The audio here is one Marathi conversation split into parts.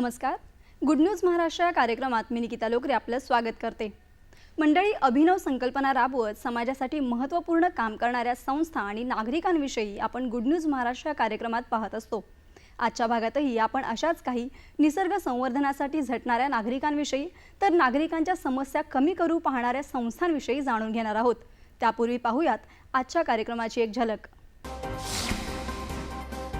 नमस्कार. गुड न्यूज महाराष्ट्र या कार्यक्रमात मी निकिता लोकरे आपलं स्वागत करते. मंडळी अभिनव संकल्पना राबवत समाजासाठी महत्त्वपूर्ण काम करणाऱ्या संस्था आणि नागरिकांविषयी आपण गुड न्यूज महाराष्ट्र या कार्यक्रमात पाहत असतो. आजच्या भागातही आपण अशाच काही निसर्ग संवर्धनासाठी झटणाऱ्या नागरिकांविषयी तर नागरिकांच्या समस्या कमी करू पाहणाऱ्या संस्थांविषयी जाणून घेणार आहोत. त्यापूर्वी पाहूयात आजच्या कार्यक्रमाची एक झलक.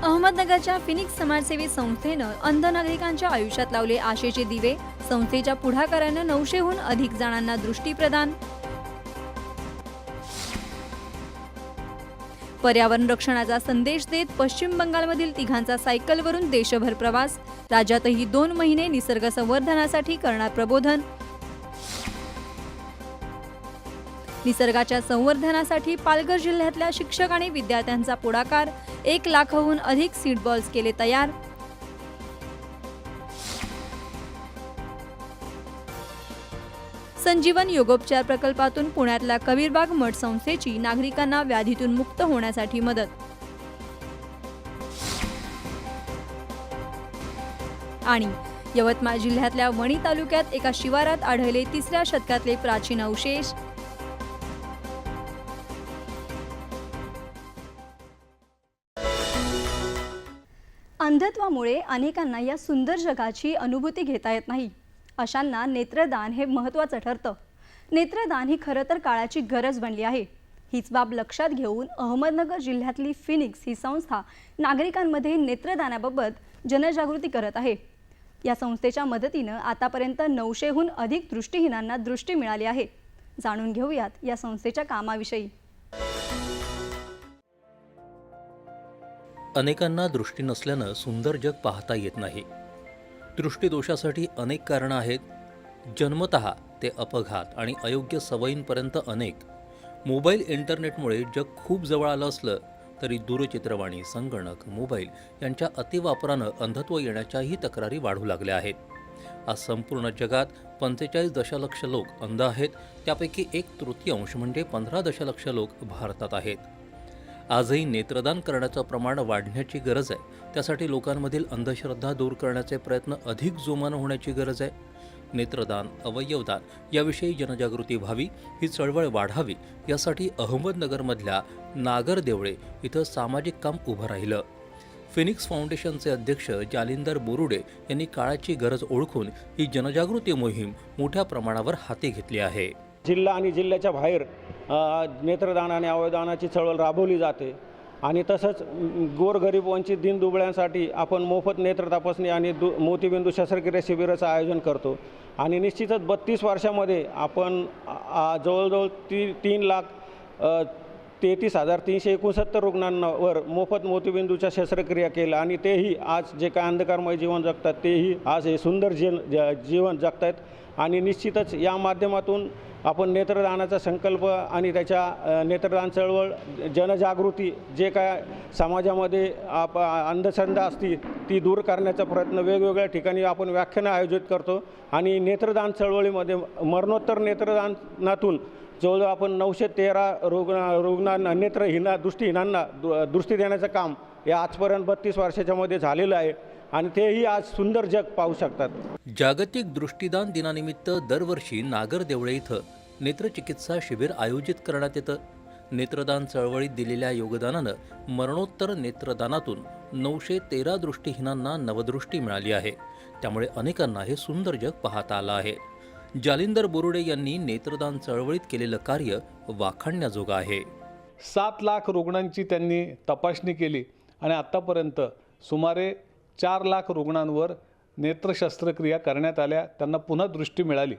अहमदनगरच्या फिनिक्स समाजसेवी संस्थेनं अंध नागरिकांच्या आयुष्यात लावले आशेचे दिवे. संस्थेच्या पुढाकारानं नऊशेहून अधिक जणांना दृष्टी प्रदान. पर्यावरण रक्षणाचा संदेश देत पश्चिम बंगालमधील तिघांचा सायकलवरून देशभर प्रवास. राज्यातही दोन महिने निसर्ग संवर्धनासाठी करणार प्रबोधन. निसर्गाच्या संवर्धनासाठी पालघर जिल्ह्यातल्या शिक्षक आणि विद्यार्थ्यांचा पुढाकार एक लाखाहून अधिक सीड बॉल्स केले तयार. संजीवन योगोपचार प्रकल्पातून पुण्यातल्या कबीरबाग मठ संस्थेची नागरिकांना व्याधीतून मुक्त होण्यासाठी मदत. आणि यवतमाळ जिल्ह्यातल्या वणी तालुक्यात एका शिवारात आढळले तिसऱ्या शतकातले प्राचीन अवशेष. अंधत्वामुळे अनेकांना या सुंदर जगाची अनुभूती घेता येत नाही. अशांना नेत्रदान हे महत्त्वाचं ठरतं. नेत्रदान ही खरं तर काळाची गरज बनली आहे. हीच बाब लक्षात घेऊन अहमदनगर जिल्ह्यातली फिनिक्स ही संस्था नागरिकांमध्ये नेत्रदानाबाबत जनजागृती करत आहे. या संस्थेच्या मदतीनं आतापर्यंत नऊशेहून अधिक दृष्टीहीनांना दृष्टी मिळाली आहे. जाणून घेऊयात या संस्थेच्या कामाविषयी. अनेकांना दृष्टी नसल्यानं सुंदर जग पाहता येत नाही. दृष्टीदोषासाठी अनेक कारणं आहेत. जन्मत ते अपघात आणि अयोग्य सवयींपर्यंत अनेक. मोबाईल इंटरनेटमुळे जग खूप जवळ आलं असलं तरी दूरचित्रवाणी संगणक मोबाईल यांच्या अतिवापरानं अंधत्व येण्याच्याही तक्रारी वाढू लागल्या आहेत. आज संपूर्ण जगात पंचेचाळीस दशलक्ष लोक अंध आहेत. त्यापैकी एक तृतीयांश म्हणजे पंधरा दशलक्ष लोक भारतात आहेत. आजही नेत्रदान करण्याचं प्रमाण वाढण्याची गरज आहे. त्यासाठी लोकांमधील अंधश्रद्धा दूर करण्याचे प्रयत्न अधिक जोमानं होण्याची गरज आहे. नेत्रदान अवयवदान याविषयी जनजागृती व्हावी ही चळवळ वाढावी यासाठी अहमदनगरमधल्या नागरदेवळे इथं सामाजिक काम उभं राहिलं. फिनिक्स फाउंडेशनचे अध्यक्ष जालिंदर बोरुडे यांनी काळाची गरज ओळखून ही जनजागृती मोहीम मोठ्या प्रमाणावर हाती घेतली आहे. जिल्हा आणि जिल्ह्याच्या बाहेर नेत्रदान आणि अवयदानाची चळवळ राबवली जाते. आणि तसंच गोरगरीब वंचित दिनदुबळ्यांसाठी आपण मोफत नेत्र तपासणी आणि दु मोतीबिंदू शस्त्रक्रिया शिबिराचं आयोजन करतो. आणि निश्चितच बत्तीस वर्षामध्ये आपण जवळजवळ ती तीन लाख तेहतीस हजार तीनशे एकोणसत्तर रुग्णांवर मोफत मोतीबिंदूच्या शस्त्रक्रिया केल्या. आणि तेही आज जे काय अंधकारमय जीवन जगतात तेही आज हे सुंदर जीवन ज- जीवन आहेत आणि निश्चितच या माध्यमातून आपण नेत्रदानाचा संकल्प आणि त्याच्या नेत्रदान चळवळ जनजागृती जे काय समाजामध्ये आप अंधश्रद्धा असती ती दूर करण्याचा प्रयत्न वेगवेगळ्या ठिकाणी आपण व्याख्यानं आयोजित करतो. आणि नेत्रदान चळवळीमध्ये मरणोत्तर नेत्रदानातून जवळजवळ आपण नऊशे तेरा रुग्ण रुग्णांना नेत्रहीना दृष्टीहीनांना दु- दृष्टी देण्याचं काम हे आजपर्यंत बत्तीस वर्षाच्यामध्ये झालेलं आहे. आणि तेही आज सुंदर जग पाहू शकतात. जागतिक दृष्टीदान दिनानिमित्त दरवर्षी नागरदेवळे इथं नेत्रचिकित्सा शिबिर आयोजित करण्यात येतं. नेत्रदान चळवळीत दिलेल्या योगदानानं मरणोत्तर नेत्रदानातून नऊशे तेरा दृष्टीहीनांना नवदृष्टी मिळाली आहे. त्यामुळे अनेकांना हे सुंदर जग पाहता आलं आहे. जालिंदर बोरुडे यांनी नेत्रदान चळवळीत केलेलं कार्य वाखाणण्याजोगं आहे. सात लाख रुग्णांची त्यांनी तपासणी केली आणि आत्तापर्यंत सुमारे चार लाख रुग्णांवर नेत्र शस्त्रक्रिया करण्यात आल्या. त्यांना पुन्हा दृष्टी मिळाली.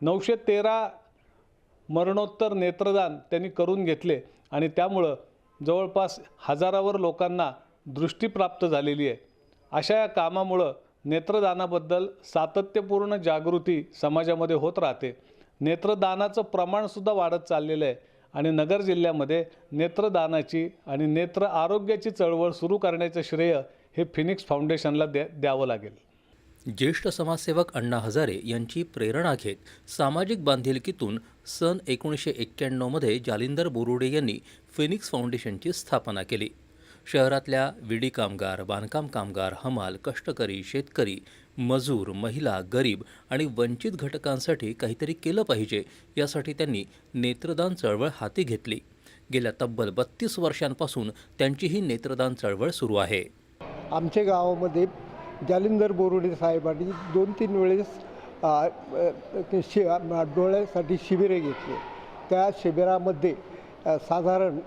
नऊशे तेरा मरणोत्तर नेत्रदान त्यांनी करून घेतले आणि त्यामुळं जवळपास हजारावर लोकांना दृष्टी प्राप्त झालेली आहे. अशा या कामामुळं नेत्रदानाबद्दल सातत्यपूर्ण जागृती समाजामध्ये होत राहते. नेत्रदानाचं प्रमाणसुद्धा वाढत चाललेलं आहे आणि नगर जिल्ह्यामध्ये नेत्रदानाची आणि नेत्र आरोग्याची चळवळ सुरू करण्याचं श्रेय हे फिनिक्स फाउंडेशनला द्या द्यावं लागेल. ज्येष्ठ समाजसेवक अण्णा हजारे यांची प्रेरणा घेत सामाजिक बांधिलकीतून सन एकोणीसशे एक्क्याण्णवमध्ये जालिंदर बोरुडे यांनी फिनिक्स फाउंडेशनची स्थापना केली. शहरातल्या विडी कामगार बांधकाम कामगार हमाल कष्टकरी शेतकरी मजूर महिला गरीब आणि वंचित घटकांसाठी काहीतरी केलं पाहिजे यासाठी त्यांनी नेत्रदान चळवळ हाती घेतली. गेल्या तब्बल बत्तीस वर्षांपासून त्यांची ही नेत्रदान चळवळ सुरू आहे. आमच्या गावामध्ये जालिंदर बोरुडे साहेबांनी दोन तीन वेळेस शि डोळ्यासाठी शिबिरे घेतली. त्या शिबिरामध्ये साधारण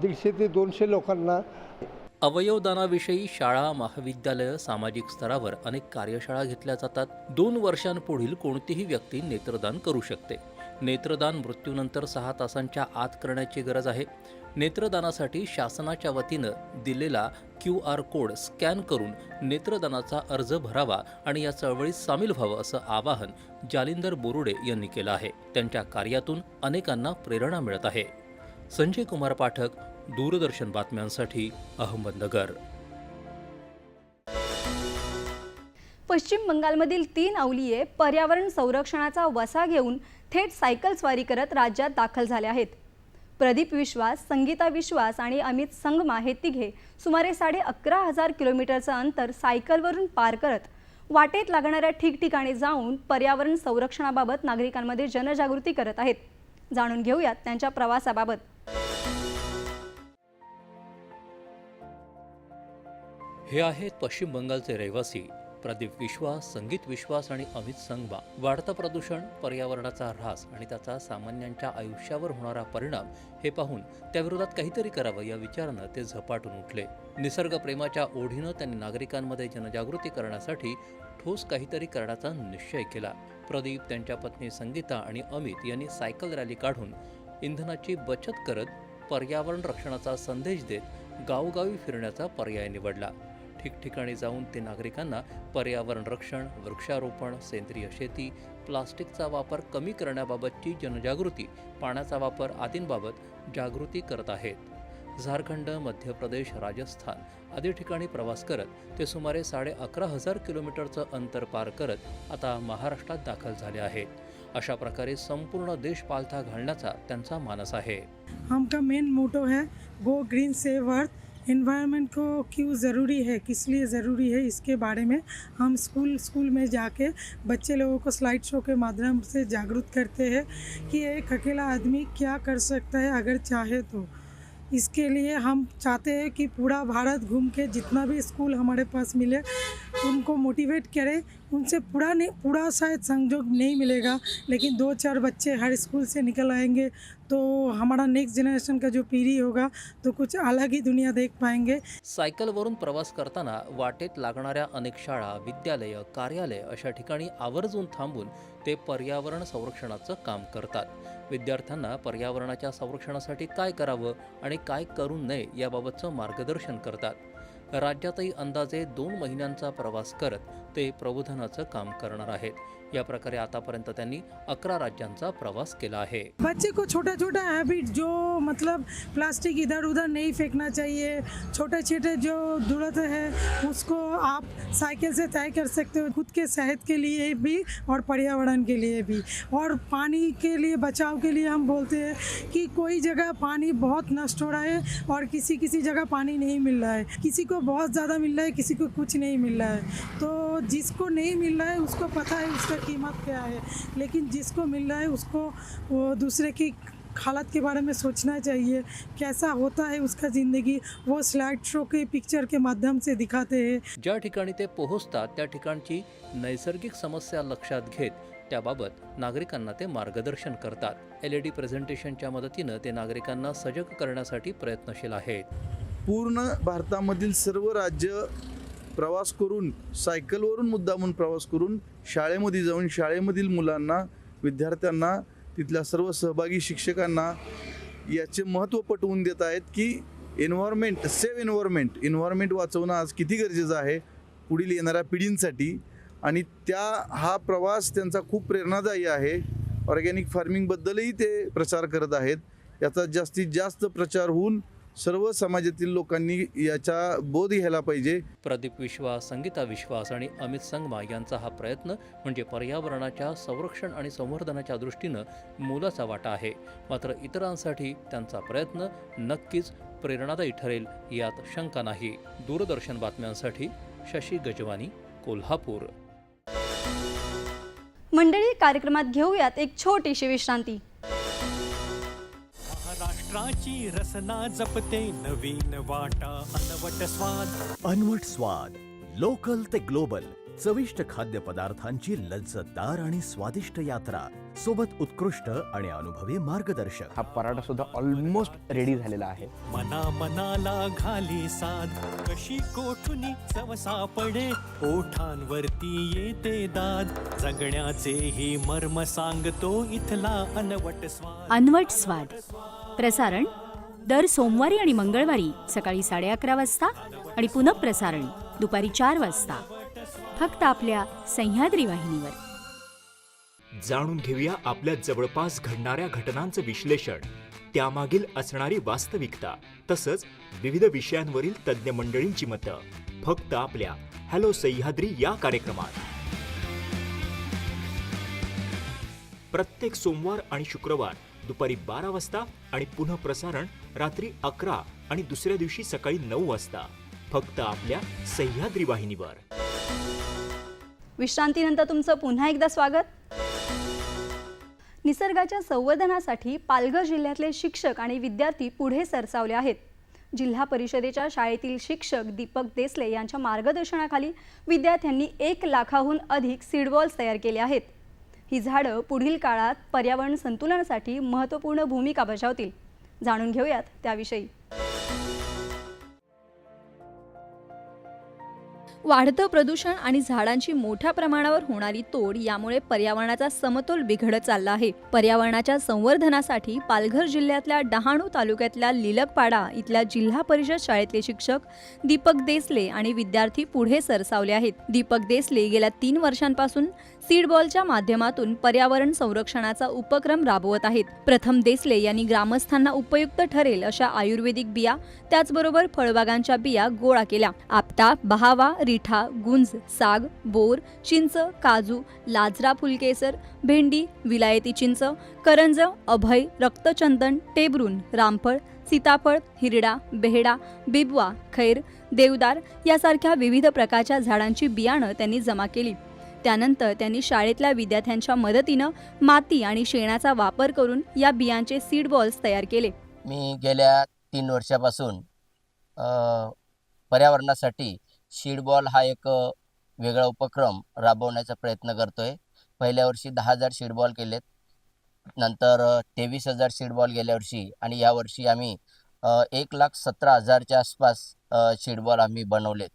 दीडशे ते दोनशे लोकांना अवयवदानाविषयी शाळा महाविद्यालय सामाजिक स्तरावर अनेक कार्यशाळा घेतल्या जातात. दोन वर्षांपुढील कोणतीही व्यक्ती नेत्रदान करू शकते. नेत्रदान मृत्यूनंतर सहा तासांच्या आत करण्याची गरज आहे. नेत्रदानासाठी शासनाच्या वतीनं दिलेला क्यू आर कोड स्कॅन करून नेत्रदानाचा अर्ज भरावा आणि या चळवळीत सामील व्हावं असं आवाहन जालिंदर बोरुडे यांनी केलं आहे. त्यांच्या कार्यातून अनेकांना प्रेरणा मिळत आहे. संजय कुमार पाठक दूरदर्शन बातम्यांसाठी अहमदनगर. पश्चिम बंगालमधील तीन अवलिये पर्यावरण संरक्षणाचा वसा घेऊन थेट सायकल स्वारी करत राज्यात दाखल झाले आहेत. प्रदीप विश्वास संगीता विश्वास आणि अमित संगमा हे तिघे सुमारे साडे अकरा हजार किलोमीटरचं अंतर सायकलवरून पार करत वाटेत लागणाऱ्या ठिकठिकाणी जाऊन पर्यावरण संरक्षणाबाबत नागरिकांमध्ये जनजागृती करत आहेत. जाणून घेऊयात त्यांच्या प्रवासाबाबत. हे आहेत पश्चिम बंगालचे रहिवासी प्रदीप विश्वास संगीत विश्वास आणि अमित संगमा वाढतं प्रदूषण पर्यावरणाचा ऱ्हास आणि त्याचा सामान्यांच्या आयुष्यावर होणारा परिणाम हे पाहून त्याविरोधात काहीतरी करावं या विचारानं ते झपाटून उठले. निसर्गप्रेमाच्या ओढीनं त्यांनी नागरिकांमध्ये जनजागृती करण्यासाठी ठोस काहीतरी करण्याचा निश्चय केला. प्रदीप त्यांच्या पत्नी संगीता आणि अमित यांनी सायकल रॅली काढून इंधनाची बचत करत पर्यावरण रक्षणाचा संदेश देत गावोगावी फिरण्याचा पर्याय निवडला. ठिकठिकाणी जाऊन ते नागरिकांना पर्यावरण रक्षण वृक्षारोपण सेंद्रिय शेती प्लास्टिकचा वापर कमी करण्याबाबतची जनजागृती पाण्याचा वापर आदींबाबत जागृती करत आहेत. झारखंड मध्य प्रदेश राजस्थान आदी ठिकाणी प्रवास करत ते सुमारे साडे अकरा हजार किलोमीटरचं अंतर पार करत आता महाराष्ट्रात दाखल झाले आहेत. अशा प्रकारे संपूर्ण देश पालथा घालण्याचा त्यांचा मानस आहे. आमचा मेन मोटो है go green save earth environment को क्यों ज़रूरी है, किस लिए ज़रूरी है, इसके बारे में हम स्कूल स्कूल में जाके बच्चे लोगों को स्लाइड शो के माध्यम से जागरूक करते हैं कि एक अकेला आदमी क्या कर सकता है अगर चाहे तो। इसके लिए हम चाहते हैं कि पूरा भारत घूम के जितना भी स्कूल हमारे पास मिले, उनको मोटिवेट करें। उनसे पूरा नहीं, पूरा शायद संयोग नहीं मिलेगा, लेकिन दो चार बच्चे हर स्कूल से निकल आएँगे तो हमारा नेक्स्ट जनरेशन का जो पीढ़ी होगा तो कुछ अलग ही दुनिया देख पाएंगे। सायकलवरून प्रवास करताना वाटेत लागणाऱ्या अनेक शाळा विद्यालय कार्यालय अशा ठिकाणी आवर्जून थांबून ते पर्यावरण संरक्षणाचं काम करतात. विद्यार्थ्यांना पर्यावरणाच्या संरक्षणासाठी काय करावं आणि काय करू नये याबाबतचं मार्गदर्शन करतात. राज्यातही अंदाजे दोन महिन्यांचा प्रवास करत ते प्रबोधनाचं काम करणार आहेत. या प्रकारे आतापर्यंत त्यांनी अकरा राज्यांचा प्रवास केला आहे. बच्चे को छोटा छोटा हैबिट जो मतलब प्लास्टिक इधर उधर नहीं फेंकना चाहिए छोटे छोटे जो दूरत है उसको आप साइकिल से तय कर सकते हो खुद के सेहत के लिए भी और पर्यावरण के लिए भी। और पानी के लिए बचाव के लिए हम बोलते हैं कि कोई जगह पानी बहुत नष्ट हो रहा है और किसी किसी जगह पानी नहीं मिल रहा है। किसी को बहुत ज़्यादा मिल रहा है किसी को कुछ नहीं मिल रहा है। तो जिसको नहीं मिल रहा है उसको पता है उसका कीमत क्या है। लेकिन जिसको मिल रहा है उसको वो दूसरे की हालत के बारे में सोचना चाहिए। कैसा होता है उसका ज़िंदगी वो स्लाइड शो के पिक्चर के माध्यम से दिखाते हैं। ज्या ठिकाणी ते पोहोचतात त्या ठिकाणची नैसर्गिक समस्या लक्षात घेत त्याबाबत नागरिकांना ते मार्गदर्शन करतात. एल ई डी प्रेझेंटेशनच्या मदतीनं ते नागरिकांना सजग करण्यासाठी प्रयत्नशील आहेत. पूर्ण भारतामधील सर्व राज्य प्रवास करून सायकलवरून मुद्दामून प्रवास करून शाळेमध्ये जाऊन शाळेमधील मुलांना विद्यार्थ्यांना तिथल्या सर्व सहभागी शिक्षकांना याचे महत्त्व पटवून देत आहेत की एन्व्हायरमेंट सेव्ह एन्व्हायरमेंट एन्व्हायरमेंट वाचवणं आज किती गरजेचं आहे पुढील येणाऱ्या पिढींसाठी. आणि त्या हा प्रवास त्यांचा खूप प्रेरणादायी आहे. ऑर्गॅनिक फार्मिंगबद्दलही ते प्रचार करत आहेत. याचा जास्तीत जास्त प्रचार होऊन सर्व समाजातील लोकांनी याचा बोध घ्यायला पाहिजे. प्रदीप विश्वास संगीता विश्वास आणि अमित संगमा यांचा हा प्रयत्न म्हणजे पर्यावरणाच्या संरक्षण आणि संवर्धनाच्या दृष्टीनं मोलाचा वाटा आहे. मात्र इतरांसाठी त्यांचा प्रयत्न नक्कीच प्रेरणादायी ठरेल यात शंका नाही. दूरदर्शन बातम्यांसाठी शशी गजवानी कोल्हापूर. मंडळी कार्यक्रमात घेऊयात एक छोटीशी विश्रांती. महाराष्ट्राची रसना जपते नवीन वाटा. अनवट स्वाद. अनवट स्वाद. लोकल ते ग्लोबल. चविष्ट खाद्यपदार्थांची लज्जतदार आणि स्वादिष्ट यात्रा. सोबत उत्कृष्ट आणि अनुभवी मार्गदर्शक. हा पराठा सुद्धा ऑलमोस्ट रेडी झालेला आहे. मना मनाला घाली साध. कशी कोठुनी चव सापडे? ओठांवरती येते दाद. जगण्याचे ही मर्म सांगतो इथला अनवट स्वाद. अनवट स्वाद. प्रसारण दर सोमवारी आणि मंगळवारी सकाळी साडे अकरा वाजता आणि पुनःप्रसारण दुपारी चार वाजता. फक्त आपल्या सह्याद्री वाहिनीवर. जाणून घेऊया आपल्या जवळपास घडणाऱ्या घटनांचं विश्लेषण. त्यामागील असणारी वास्तविकता तसंच विविध विषयांवरील तज्ज्ञ मंडळींची मतं. फक्त आपल्या हॅलो सह्याद्री या कार्यक्रमात. प्रत्येक सोमवार आणि शुक्रवार दुपारी बारा वाजता आणि पुन्हा प्रसारण रात्री अकरा आणि दुसऱ्या दिवशी सकाळी नऊ वाजता. फक्त आपल्या सह्याद्री वाहिनीवर. विश्रांतीनंतर तुमचं पुन्हा एकदा स्वागत. निसर्गाच्या संवर्धनासाठी पालघर जिल्ह्यातले शिक्षक आणि विद्यार्थी पुढे सरसावले आहेत. जिल्हा परिषदेच्या शाळेतील शिक्षक दीपक देसले यांच्या मार्गदर्शनाखाली विद्यार्थ्यांनी एक लाखाहून अधिक सीडवॉल्स तयार केले आहेत. ही झाडं पुढील काळात पर्यावरण संतुलनासाठी महत्त्वपूर्ण भूमिका बजावतील. जाणून घेऊयात त्याविषयी. वाढतं प्रदूषण आणि झाडांची मोठ्या प्रमाणावर होणारी तोड यामुळे पर्यावरणाचा समतोल बिघडत चालला आहे. पर्यावरणाच्या संवर्धनासाठी पालघर जिल्ह्यातल्या डहाणू तालुक्यातल्या लिलकपाडा इथल्या जिल्हा परिषद शाळेतले शिक्षक दीपक देसले आणि विद्यार्थी पुढे सरसावले आहेत. दीपक देसले गेल्या तीन वर्षांपासून सीडबॉलच्या माध्यमातून पर्यावरण संरक्षणाचा उपक्रम राबवत आहेत. प्रथम देसले यांनी ग्रामस्थांना उपयुक्त ठरेल अशा आयुर्वेदिक बिया त्याचबरोबर फळबागांच्या बिया गोळा केल्या. आपटा बहावा रिठा गुंज साग बोर चिंच काजू लाजरा फुलकेसर भेंडी विलायती चिंच करंज अभय रक्तचंदन टेबरून रामफळ सीताफळ हिरडा बेहडा बिबवा खैर देवदार यासारख्या विविध प्रकारच्या झाडांची बियाणं त्यांनी जमा केली. त्यानंतर त्यांनी शाळेतल्या विद्यार्थ्यांच्या मदतीनं माती आणि शेणाचा वापर करून या बियांचे सीड बॉल्स तयार केले. मी गेल्या तीन वर्षापासून पर्यावरणासाठी पर्यावरणासाठी सीडबॉल हा एक वेगळा उपक्रम राबवण्याचा प्रयत्न करतो आहे पहिल्या वर्षी दहा हजार सीडबॉल केलेत. नंतर तेवीस हजार सीडबॉल गेल्या वर्षी आणि यावर्षी आम्ही एक लाख सतरा हजारच्या आसपास सीडबॉल आम्ही बनवलेत.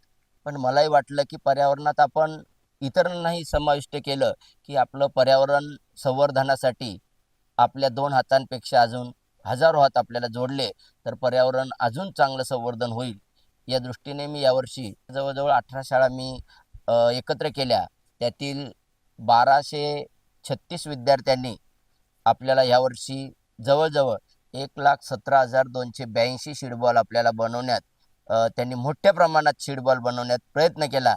पण मलाही वाटलं की पर्यावरणात आपण इतरांनाही समाविष्ट केलं की आपलं पर्यावरण संवर्धनासाठी आपल्या दोन हातांपेक्षा अजून हजारो हात आपल्याला जोडले तर पर्यावरण अजून चांगलं संवर्धन होईल. या दृष्टीने मी यावर्षी जवळजवळ अठरा शाळा मी एकत्र केल्या. त्यातील बाराशे छत्तीस विद्यार्थ्यांनी आपल्याला यावर्षी जवळजवळ एक लाख सतरा हजार दोनशे ब्याऐंशी सीडबॉल आपल्याला बनवण्यात त्यांनी मोठ्या प्रमाणात शिडबॉल बनवण्यात प्रयत्न केला.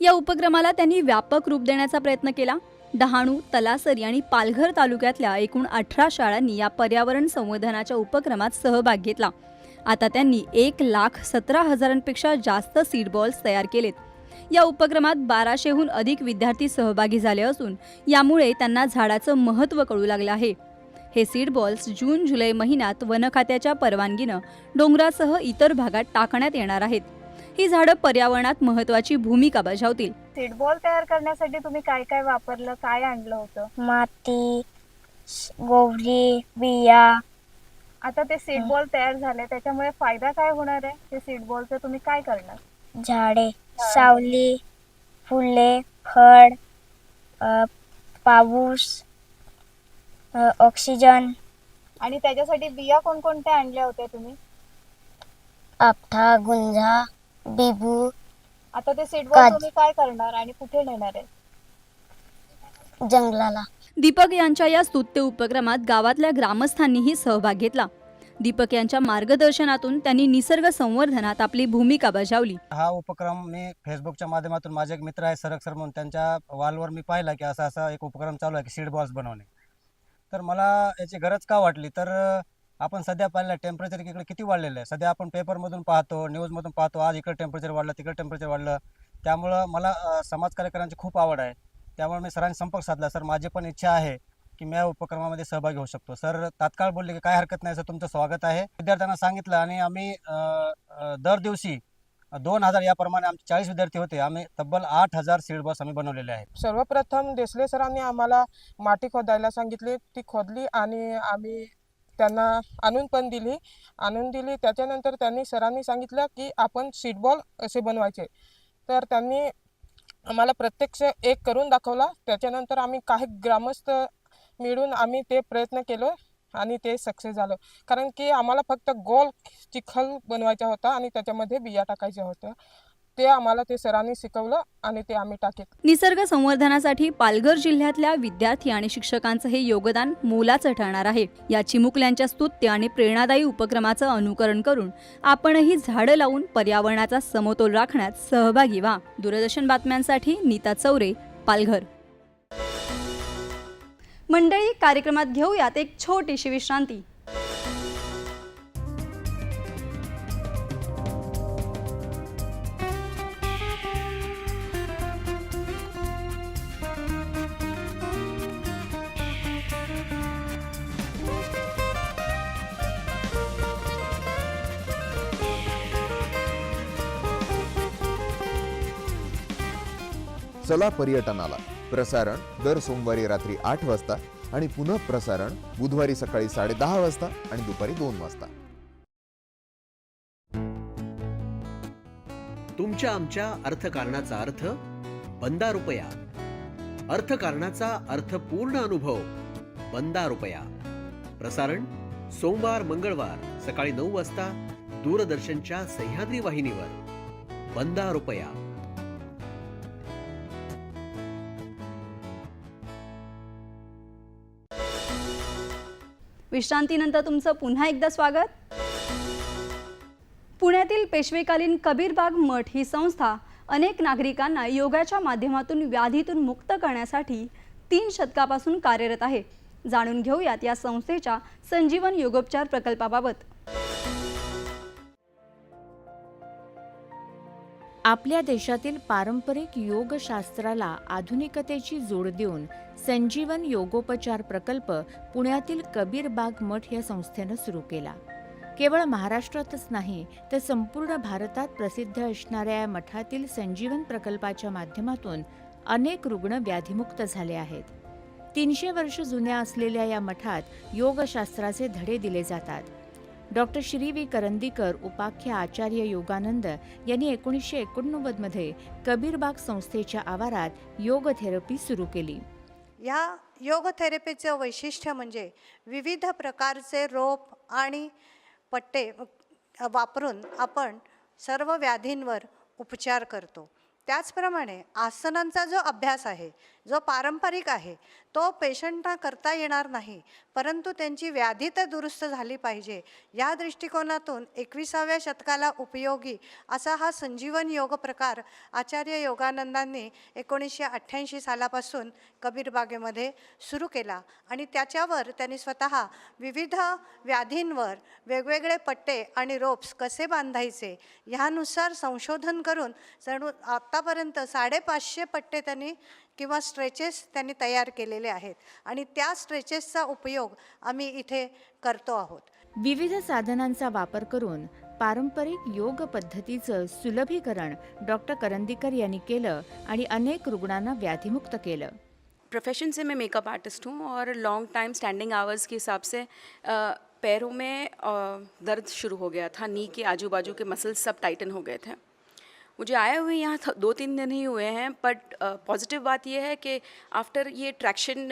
या उपक्रमाला त्यांनी व्यापक रूप देण्याचा प्रयत्न केला. डहाणू तलासरी आणि पालघर तालुक्यातल्या एकूण अठरा शाळांनी या पर्यावरण संवर्धनाच्या उपक्रमात सहभाग घेतला. आता त्यांनी एक लाख सतरा हजारांपेक्षा जास्त सीड बॉल्स तयार केलेत. या उपक्रमात बाराशेहून अधिक विद्यार्थी सहभागी झाले असून यामुळे त्यांना झाडाचं महत्त्व कळू लागलं आहे. हे सीड बॉल्स जून जुलै महिन्यात वनखात्याच्या परवानगीनं डोंगरासह इतर भागात टाकण्यात येणार आहेत. ही झाडं पर्यावरणात महत्त्वाची भूमिका बजावतील. सीडबॉल तयार करण्यासाठी तुम्ही काय काय वापरलं? काय आणलं होतं? माती गोवरी बिया. आता ते सीडबॉल तयार झाले त्याच्यामुळे फायदा काय होणार आहे? ते सीडबॉलचं तुम्ही काय करणार? झाडे सावली फुले फळ पाऊस ऑक्सिजन. आणि त्याच्यासाठी बिया कोणकोणत्या आणल्या होत्या तुम्ही? आपठा गुंजा बिबू आता ते सीडबॉल तुम्ही काय करणार आणि कुठे नेणार आहे? जंगलाला. दीपक यांच्या या स्तुत्य उपक्रमात गावातल्या ग्रामस्थांनीही सहभाग घेतला. दीपक यांच्या मार्गदर्शनातून त्यांनी निसर्ग संवर्धनात आपली भूमिका बजावली. हा उपक्रम मी फेसबुकच्या माध्यमातून माझे एक मित्र आहे सरक सर म्हणून त्यांच्या वॉलवर मी पाहिला की असा असा एक उपक्रम चालू आहे की सीड बॉल्स बनवणे. तर मला याची गरज का वाटली? तर अं, आपण सध्या पाहिलं टेम्परेचर इकडे किती वाढलेलं आहे? सध्या आपण पेपरमधून पाहतो न्यूजमधून पाहतो आज इकडे टेम्परेचर वाढलं तिकडे टेम्परेचर वाढलं. त्यामुळं मला समाज समाजकार्य खूप आवड आहे. त्यामुळे मी सरांनी संपर्क साधला. सर माझी पण इच्छा आहे की मी या उपक्रमामध्ये सहभागी होऊ शकतो. सर तात्काळ बोलले की काय हरकत नाही सर तुमचं स्वागत आहे. विद्यार्थ्यांना सांगितलं आणि आम्ही दर दिवशी दोन हजार याप्रमाणे आमचे चाळीस विद्यार्थी होते. आम्ही तब्बल आठ हजार सीड बस आम्ही बनवलेले आहेत. सर्वप्रथम देसले सरांनी आम्हाला माती खोदायला सांगितली. ती खोदली आणि आम्ही त्यांना आणून पण दिली. आणून दिली. त्याच्यानंतर त्यांनी सरांनी सांगितलं की आपण सीटबॉल असे बनवायचे. तर त्यांनी आम्हाला प्रत्यक्ष एक करून दाखवला. त्याच्यानंतर आम्ही काही ग्रामस्थ मिळून आम्ही ते प्रयत्न केलो आणि ते सक्सेस झालं. कारण की आम्हाला फक्त गोल चिखल बनवायचा होता आणि त्याच्यामध्ये बिया टाकायच्या होत्या. ते आम्हाला ते सरांनी शिकवलं आणि ते आम्ही टाकेल निसर्ग संवर्धनासाठी पालघर जिल्ह्यातल्या विद्यार्थी आणि शिक्षकांचं हे योगदान मोलाचं ठरणार आहे. या चिमुकल्यांच्या स्तुत्य आणि प्रेरणादायी उपक्रमाचं अनुकरण करून आपणही झाडं लावून पर्यावरणाचा समतोल राखण्यात सहभागी व्हा. दूरदर्शन बातम्यांसाठी नीता चौरे पालघर. मंडळी कार्यक्रमात घेऊयात एक छोटीशी विश्रांती. चला पर्यटनाला. प्रसारण दर सोमवारी रात्री आठ वाजता आणि पुन्हा प्रसारण बुधवारी सकाळी साडेदहा वाजता आणि दुपारी दोन वाजता. तुमच्या आमच्या अर्थकारणाचा अर्थ? बंदा रुपया. अर्थकारणाचा अर्थपूर्ण अनुभव. बंदा रुपया. प्रसारण सोमवार मंगळवार सकाळी नऊ वाजता दूरदर्शनच्या सह्याद्री वाहिनीवर. बंदा रुपया. विश्रांतीनंतर तुमचं पुन्हा एकदा स्वागत. पुण्यातील पेशवेकालीन कबीरबाग मठ ही संस्था अनेक नागरिकांना योगाच्या माध्यमातून व्याधीतून मुक्त करण्यासाठी तीन शतकापासून कार्यरत आहे. जाणून घेऊयात या संस्थेच्या संजीवन योगोपचार प्रकल्पाबाबत. आपल्या देशातील पारंपरिक योगशास्त्राला आधुनिकतेची जोड देऊन संजीवन योगोपचार प्रकल्प पुण्यातील कबीरबाग मठ या संस्थेनं सुरू केला. केवळ महाराष्ट्रातच नाही तर संपूर्ण भारतात प्रसिद्ध असणाऱ्या या मठातील संजीवन प्रकल्पाच्या माध्यमातून अनेक रुग्ण व्याधीमुक्त झाले आहेत. तीनशे वर्ष जुन्या असलेल्या या मठात योगशास्त्राचे धडे दिले जातात. Doctor Shri V. करंदीकर उपाख्य आचार्य योगानंद यांनी एकोणीसशे एकोणनव्वदमध्ये कबीरबाग संस्थेच्या आवारात योग थेरपी सुरू केली. या योग थेरपीचं वैशिष्ट्य म्हणजे विविध प्रकारचे रोप आणि पट्टे वापरून आपण सर्व व्याधींवर उपचार करतो. त्याचप्रमाणे आसनांचा जो अभ्यास आहे जो पारंपरिक आहे तो पेशंटना करता येणार नाही परंतु त्यांची व्याधी तर दुरुस्त झाली पाहिजे. या दृष्टिकोनातून एकविसाव्या शतकाला उपयोगी असा हा संजीवन योग प्रकार आचार्य योगानंदांनी एकोणीसशे अठ्ठ्याऐंशी सालापासून कबीरबागेमध्ये सुरू केला आणि त्याच्यावर त्यांनी स्वतः विविध व्याधींवर वेगवेगळे पट्टे आणि रोप्स कसे बांधायचे ह्यानुसार संशोधन करून जणू आत्तापर्यंत साडेपाचशे पट्टे त्यांनी किंवा स्ट्रेचेस त्यांनी तयार केलेले आहेत. आणि त्या स्ट्रेचेसचा उपयोग आम्ही इथे करतो आहोत. विविध साधनांचा वापर करून पारंपरिक योग पद्धतीचं सुलभीकरण डॉक्टर करंदीकर यांनी केलं आणि अनेक रुग्णांना व्याधीमुक्त केलं. प्रोफेशन से मैं मेकअप आर्टिस्ट हूँ और लॉन्ग टाइम स्टैंडिंग आवर्स के हिसाब से पैरों में दर्द शुरू हो गया था नी के आजू बाजू के मसल्स सब टाइटन हो गए थे। मुझे आए हुए यहाँ दो तीन दिन ही हुए हैं बट पॉजिटिव बात यह है कि आफ्टर ये ट्रैक्शन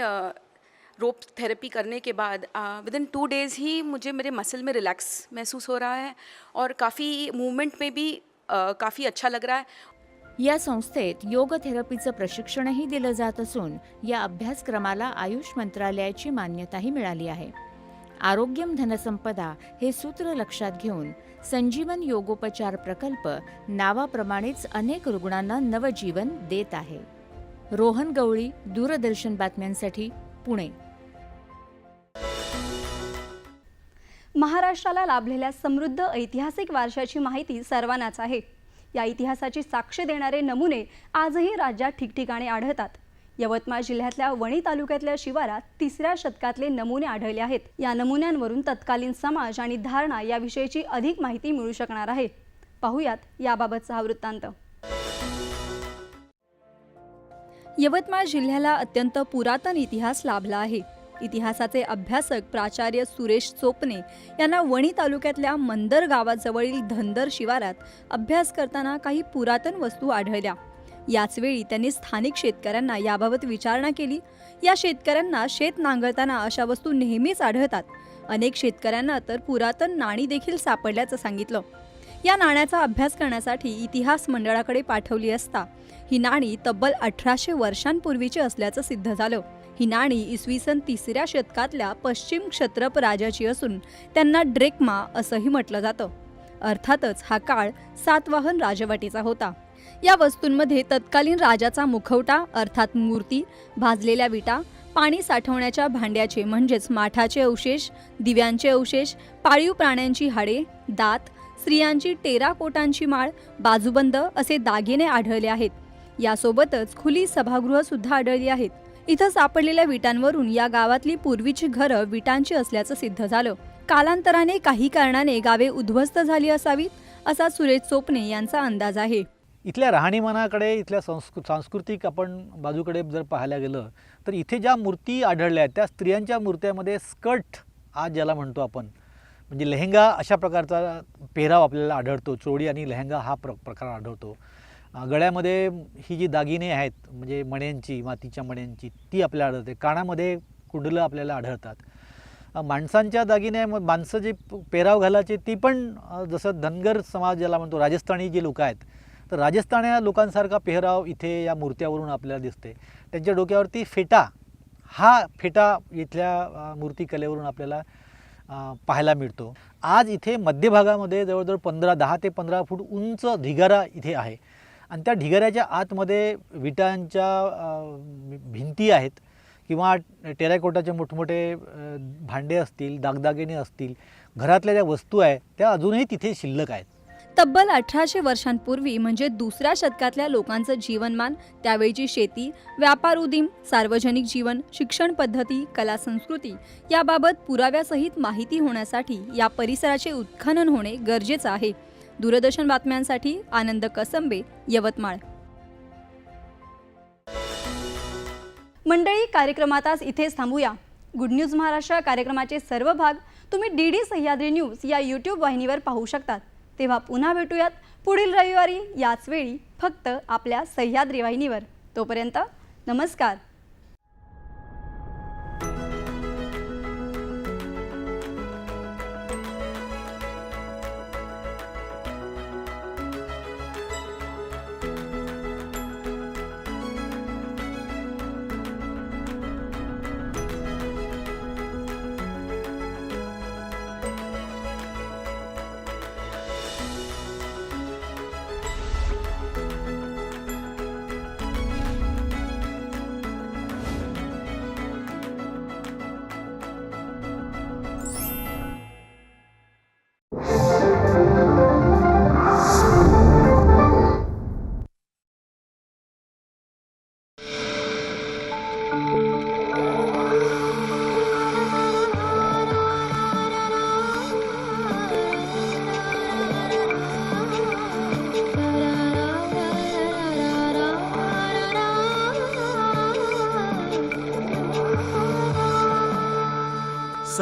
रोप थेरेपी करने के बाद विद इन टू डेज़ ही मुझे मेरे मसल में रिलैक्स महसूस हो रहा है और काफ़ी मूवमेंट में भी काफ़ी अच्छा लग रहा है। या संस्थेत योग थेरपीचं प्रशिक्षणही दिलं जात असून या अभ्यासक्रमाला आयुष मंत्रालयाची मान्यताही मिळाली आहे. आरोग्यम धनसंपदा हे सूत्र लक्षात घेऊन संजीवन योगोपचार प्रकल्प नावाप्रमाणेच अनेक रुग्णांना नवजीवन देत आहे. रोहन गवळी दूरदर्शन बातम्यांसाठी पुणे. महाराष्ट्राला लाभलेल्या समृद्ध ऐतिहासिक वारशाची माहिती सर्वांनाच आहे. या इतिहासाची साक्ष देणारे नमुने आजही राज्यात ठिकठिकाणी आढळतात. यवतमाळ जिल्ह्यातल्या वणी तालुक्यातल्या शिवारात तिसऱ्या शतकातले नमुने आढळले आहेत. या नमुन्यांवरून तत्कालीन समाज आणि धारणा याविषयीची अधिक माहिती मिळू शकणार आहे. पाहुयात याबाबतचा हा वृत्तांत. यवतमाळ जिल्ह्याला अत्यंत पुरातन इतिहास लाभला आहे. इतिहासाचे अभ्यासक प्राचार्य सुरेश चोपने यांना वणी तालुक्यातल्या मंदर गावाजवळील धनदर शिवारात अभ्यास करताना काही पुरातन वस्तू आढळल्या. याचवेळी त्यांनी स्थानिक शेतकऱ्यांना याबाबत विचारणा केली. या शेतकऱ्यांना शेत नांगरताना अशा वस्तू नेहमीच आढळतात. अनेक शेतकऱ्यांना तर पुरातन नाणी देखील सापडल्याचं सांगितलं. या नाण्याचा अभ्यास करण्यासाठी इतिहास मंडळाकडे पाठवली असता ही नाणी तब्बल अठराशे वर्षांपूर्वीची असल्याचं सिद्ध झालं. ही नाणी इसवी सन तिसऱ्या शतकातल्या पश्चिम क्षत्रप राजाची असून त्यांना ड्रेकमा असंही म्हटलं जातं. अर्थातच हा काळ सातवाहन राजवटीचा होता. या वस्तूंमध्ये तत्कालीन राजाचा मुखवटा अर्थात मूर्ती भाजलेल्या विटा पाणी साठवण्याच्या भांड्याचे म्हणजेच माठाचे अवशेष दिव्यांचे अवशेष पाळीव प्राण्यांची हाडे दात स्त्रियांची टेराकोटांची माळ बाजूबंद असे दागिने आढळले आहेत. यासोबतच खुली सभागृह सुद्धा आढळली आहेत. इथं सापडलेल्या विटांवरून या गावातली पूर्वीची घरं विटांची असल्याचं सिद्ध झालं. कालांतराने काही कारणाने गावे उद्ध्वस्त झाली असावीत असा सुरेश चोपणे यांचा अंदाज आहे. इथल्या राहणीमानाकडे इथल्या संस्कृ सांस्कृतिक आपण बाजूकडे जर पाहायला गेलं तर इथे ज्या मूर्ती आढळल्या आहेत त्या स्त्रियांच्या मूर्त्यामध्ये स्कर्ट आज ज्याला म्हणतो आपण म्हणजे लेहंगा अशा प्रकारचा पेहराव आपल्याला आढळतो चोळी आणि लेहंगा हा प्र प्रकार आढळतो. गळ्यामध्ये ही जी दागिने आहेत म्हणजे मण्यांची मातीच्या मण्यांची ती आपल्याला आढळते. कानामध्ये कुंडलं आपल्याला आढळतात. माणसांच्या दागिने माणसं जे प- पेहराव घालायचे ती पण जसं धनगर समाज ज्याला म्हणतो राजस्थानी जे लोक आहेत तर राजस्थान या लोकांसारखा पेहराव इथे या मूर्त्यावरून आपल्याला दिसते त्यांच्या डोक्यावरती फेटा हा फेटा इथल्या मूर्तिकलेवरून आपल्याला पाहायला मिळतो. आज इथे मध्यभागामध्ये जवळजवळ पंधरा दहा ते पंधरा फूट उंच ढिगारा इथे आहे. आणि त्या ढिगाऱ्याच्या आतमध्ये विटांच्या भिंती आहेत किंवा टेराकोटाचे मोठमोठे भांडे असतील दागदागिने असतील घरातल्या ज्या वस्तू आहेत त्या अजूनही तिथे शिल्लक आहेत. तब्बल अठराशे वर्षांपूर्वी म्हणजे दुसऱ्या शतकातल्या लोकांचं जीवनमान त्यावेळची शेती व्यापार उदीम सार्वजनिक जीवन शिक्षण पद्धती कला संस्कृती याबाबत पुराव्यासहित माहिती होण्यासाठी या परिसराचे उत्खनन होणे गरजेचं आहे. दूरदर्शन बातम्यांसाठी आनंद कसंबे यवतमाळ. मंडळी कार्यक्रमात आज इथेच थांबूया. गुड न्यूज महाराष्ट्र कार्यक्रमाचे सर्व भाग तुम्ही डी डी सह्याद्री न्यूज या यूट्यूब वाहिनीवर पाहू शकतात. तेव्हा पुन्हा भेटूयात. पुढील रविवारी याच वेळी फक्त आपल्या सह्याद्री वाहिनीवर. तोपर्यंत नमस्कार.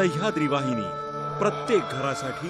सह्याद्री वाहिनी प्रत्येक घरासाठी